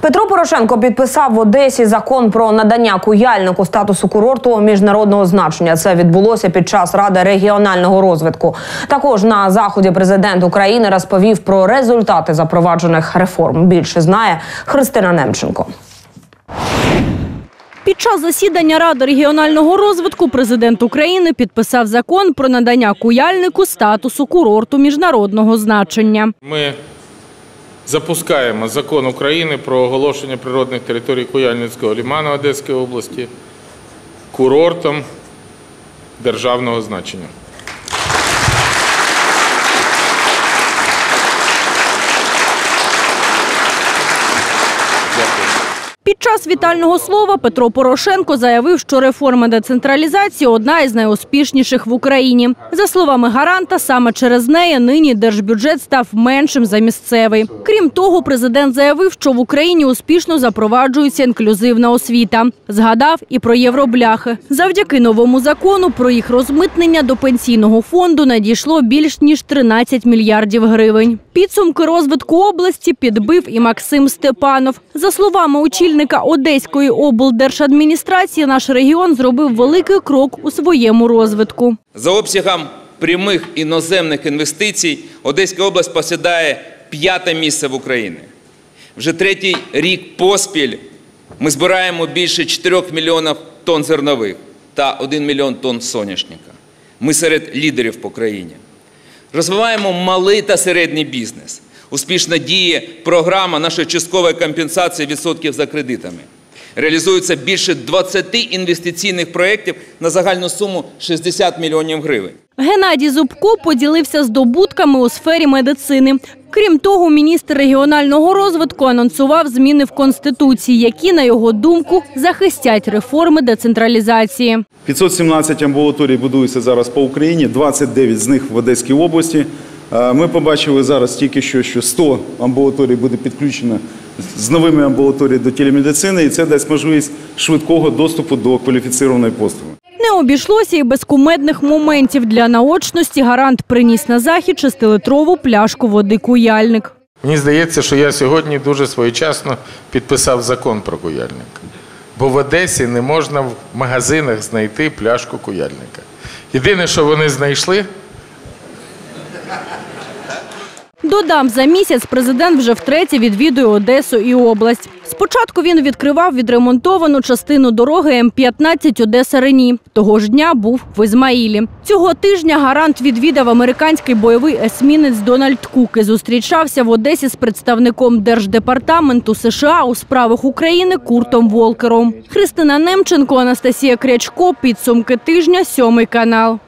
Петро Порошенко підписав в Одесі закон про надання куяльнику статусу курорту міжнародного значення. Це відбулося під час ради регіонального розвитку. Також на заході президент України розповів про результати запроваджених реформ. Більше знає Христина Немченко. Під час засідання Ради регіонального розвитку президент України підписав закон про надання куяльнику статусу курорту міжнародного значення. Ми запускаємо закон України про оголошення природних територій Куяльницького ліману Одеської області курортом державного значення. Під час вітального слова Петро Порошенко заявив, що реформа децентралізації одна із найуспішніших в Україні. За словами гаранта, саме через неї нині держбюджет став меншим за місцевий. Крім того, президент заявив, що в Україні успішно запроваджується інклюзивна освіта. Згадав і про євробляхи. Завдяки новому закону про їх розмитнення до пенсійного фонду надійшло більш ніж 13 мільярдів гривень. Підсумки розвитку області підбив і Максим Степанов. За словами очільника Одеської облдержадміністрації, наш регіон зробив великий крок у своєму розвитку. За обсягом прямих іноземних інвестицій Одеська область посідає п'яте місце в Україні. Вже третій рік поспіль ми збираємо більше 4 мільйонів тонн зернових та 1 мільйон тонн соняшника. Ми серед лідерів по країні. Розвиваємо малий та середній бізнес. Успішно діє програма нашої часткової компенсації відсотків за кредитами. Реалізується більше 20 інвестиційних проєктів на загальну суму 60 мільйонів гривень. Геннадій Зубко поділився здобутками у сфері медицини. Крім того, міністр регіонального розвитку анонсував зміни в Конституції, які, на його думку, захистять реформи децентралізації. 517 амбулаторій будується зараз по Україні, 29 з них в Одеській області. Е, Ми побачили зараз тільки що, що 100 амбулаторій буде підключено з новими амбулаторіями до телемедицини, і це дасть можливість швидкого доступу до кваліфіцірованої послуги. Не обійшлося і без кумедних моментів для наочності. Гарант приніс на захід шестилитрову пляшку води куяльник. Мені здається, що я сьогодні дуже своєчасно підписав закон про куяльник. Бо в Одесі не можна в магазинах знайти пляшку куяльника. Єдине, що вони знайшли, Додам, за місяць президент вже втретє відвідує Одесу і область. Спочатку він відкривав відремонтовану частину дороги М-15 Одеса-Рені. Того ж дня був в Ізмаїлі. Цього тижня гарант відвідав американський бойовий есмінець Дональд Кук і зустрічався в Одесі з представником Держдепартаменту США у справах України Куртом Волкером. Христина Немченко, Анастасія Крячко. Підсумки тижня. Сьомий канал.